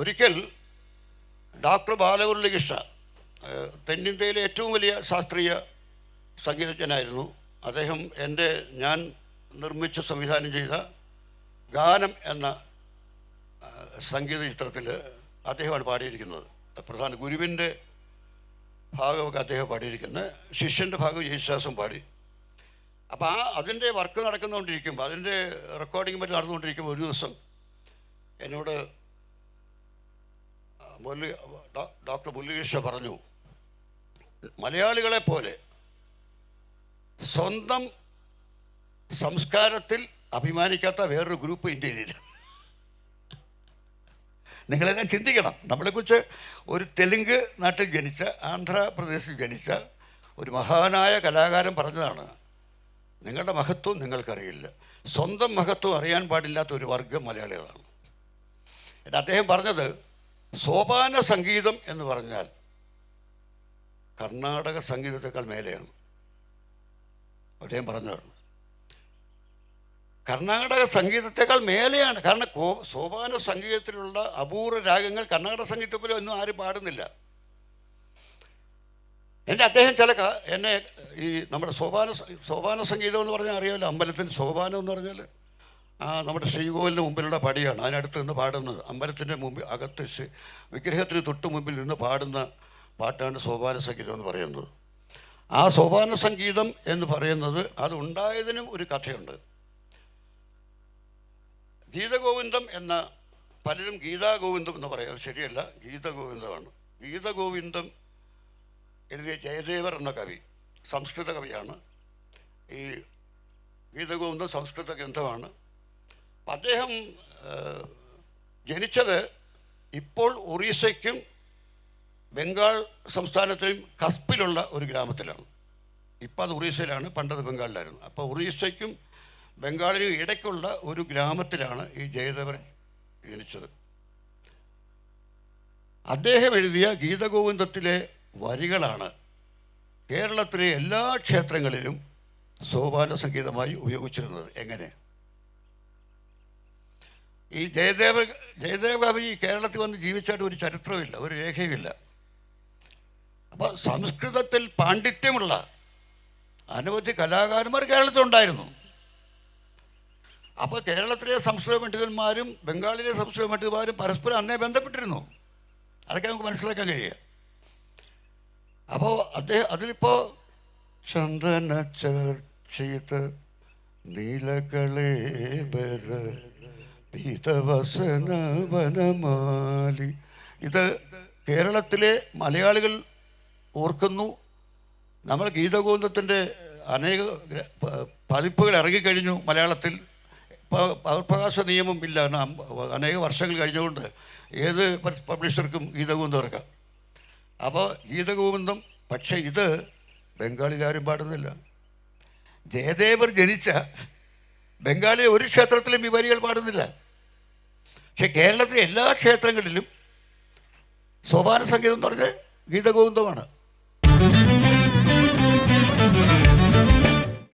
ഒരിക്കൽ ഡോക്ടർ ബാലമുരളികൃഷ്ണ തെന്നിന്ത്യയിലെ ഏറ്റവും വലിയ ശാസ്ത്രീയ സംഗീതജ്ഞനായിരുന്നു. അദ്ദേഹം എന്റെ ഞാൻ നിർമ്മിച്ച് സംവിധാനം ചെയ്ത ഗാനം എന്ന സംഗീത ചിത്രത്തിൽ അദ്ദേഹമാണ് പാടിയിരിക്കുന്നത്. പ്രധാന ഗുരുവിന്റെ ഭാഗമൊക്കെ അദ്ദേഹം പാടിയിരിക്കുന്നത്. ശിഷ്യന്റെ ഭാഗം യേശുദാസും പാടി. അപ്പോൾ ആ അതിന്റെ വർക്ക് നടക്കുന്നുകൊണ്ടിരിക്കുമ്പോൾ അതിന്റെ റെക്കോർഡിങ് മറ്റും നടന്നുകൊണ്ടിരിക്കുമ്പോൾ ഒരു ദിവസം എന്നോട് ഡോ- ഡോക്ടർ മുരളീകൃഷ്ണ പറഞ്ഞു മലയാളികളെ പോലെ സ്വന്തം സംസ്കാരത്തിൽ അഭിമാനിക്കാത്ത വേറൊരു ഗ്രൂപ്പ് ഇന്ത്യയിലില്ല. നിങ്ങളെല്ലാം ചിന്തിക്കണം. നമ്മളെക്കുറിച്ച് ഒരു തെലുങ്ക് നാട്ടിൽ ജനിച്ച ആന്ധ്രാപ്രദേശിൽ ജനിച്ച ഒരു മഹാനായ കലാകാരൻ പറഞ്ഞതാണ് നിങ്ങളുടെ മഹത്വം നിങ്ങൾക്കറിയില്ല. സ്വന്തം മഹത്വം അറിയാൻ പാടില്ലാത്ത ഒരു വർഗം മലയാളികളാണ്. അദ്ദേഹം പറഞ്ഞത് സോപാന സംഗീതം എന്ന് പറഞ്ഞാൽ കർണാടക സംഗീതത്തെക്കാൾ മേലെയാണ്. അദ്ദേഹം പറഞ്ഞതാണ്. കർണാടക സംഗീതത്തെക്കാൾ മേലെയാണ്. കാരണം കോ സോപാന സംഗീതത്തിലുള്ള അപൂർവ രാഗങ്ങൾ കർണാടക സംഗീതത്തെ പോലും ഒന്നും ആരും പാടുന്നില്ല. എന്റെ അദ്ദേഹം ചില എന്നെ ഈ നമ്മുടെ സോപാന സോപാന സംഗീതം എന്ന് പറഞ്ഞാൽ അറിയാമല്ലോ അമ്പലത്തിന്റെ സോപാനം എന്ന് പറഞ്ഞാൽ ആ നമ്മുടെ ശ്രീകോവിലിന് മുമ്പിലുള്ള പടിയാണ്. അതിനടുത്ത് നിന്ന് പാടുന്നത്. അമ്പലത്തിന്റെ മുമ്പിൽ അകത്ത് വിഗ്രഹത്തിന് തൊട്ട് മുമ്പിൽ നിന്ന് പാടുന്ന പാട്ടാണ് സോപാന സംഗീതം എന്ന് പറയുന്നത്. ആ സോപാന സംഗീതം എന്ന് പറയുന്നത് അത് ഉണ്ടായതിനും ഒരു കഥയുണ്ട്. ഗീതഗോവിന്ദം എന്ന പലരും ഗീതാഗോവിന്ദം എന്ന് പറയുന്നത് ശരിയല്ല ഗീതഗോവിന്ദമാണ്. ഗീതഗോവിന്ദം എഴുതിയ ജയദേവർ എന്ന കവി സംസ്കൃത കവിയാണ്. ഈ ഗീതഗോവിന്ദം സംസ്കൃത ഗ്രന്ഥമാണ്. അദ്ദേഹം ജനിച്ചത് ഇപ്പോൾ ഒറീസയ്ക്കും ബംഗാൾ സംസ്ഥാനത്തെയും കസ്പിലുള്ള ഒരു ഗ്രാമത്തിലാണ്. ഇപ്പം അത് ഒറീസയിലാണ് പണ്ടത് ബംഗാളിലായിരുന്നു. അപ്പോൾ ഒറീസയ്ക്കും ബംഗാളിനും ഇടയ്ക്കുള്ള ഒരു ഗ്രാമത്തിലാണ് ഈ ജയദേവർ ജനിച്ചത്. അദ്ദേഹം എഴുതിയ ഗീതഗോവിന്ദത്തിലെ വരികളാണ് കേരളത്തിലെ എല്ലാ ക്ഷേത്രങ്ങളിലും സോപാന സംഗീതമായി ഉപയോഗിച്ചിരുന്നത്. എങ്ങനെ? ഈ ജയദേവ ജയദേവ കവി കേരളത്തിൽ വന്ന് ജീവിച്ചായിട്ട് ഒരു ചരിത്രമില്ല ഒരു രേഖയുമില്ല. അപ്പോൾ സംസ്കൃതത്തിൽ പാണ്ഡിത്യമുള്ള അനവധി കലാകാരന്മാർ കേരളത്തിലുണ്ടായിരുന്നു. അപ്പോൾ കേരളത്തിലെ സംസ്കൃത പണ്ഡിതന്മാരും ബംഗാളിലെ സംസ്കൃത പണ്ഡിതന്മാരും പരസ്പരം അന്നേ ബന്ധപ്പെട്ടിരുന്നു. അതൊക്കെ നമുക്ക് മനസ്സിലാക്കാൻ കഴിയുക. അപ്പോൾ അദ്ദേഹം അതിലിപ്പോൾ ചന്ദന ചർച്ചിത നീലകളേബര പീതവസന വനമാലി ഇത് കേരളത്തിലെ മലയാളികൾ ഓർക്കുന്നു. നമ്മൾ ഗീതഗോവിന്ദത്തിന്റെ അനേക പതിപ്പുകൾ ഇറങ്ങിക്കഴിഞ്ഞു മലയാളത്തിൽ. പകർപ്രകാശ നിയമം ഇല്ല. അനേക വർഷങ്ങൾ കഴിഞ്ഞുകൊണ്ട് ഏത് പബ്ലിഷർക്കും ഗീതഗോവിന്ദം ഇറക്കാം അപ്പോൾ ഗീതഗോവിന്ദം പക്ഷേ ഇത് ബംഗാളിലാരും പാടുന്നില്ല ജയദേവർ ജനിച്ച ബംഗാളിലെ ഒരു ക്ഷേത്രത്തിലും ഈ വരികൾ പാടുന്നില്ല. പക്ഷെ കേരളത്തിലെ എല്ലാ ക്ഷേത്രങ്ങളിലും സോപാന സംഗീതം എന്ന് പറഞ്ഞാൽ ഗീതഗോവിന്ദമാണ്.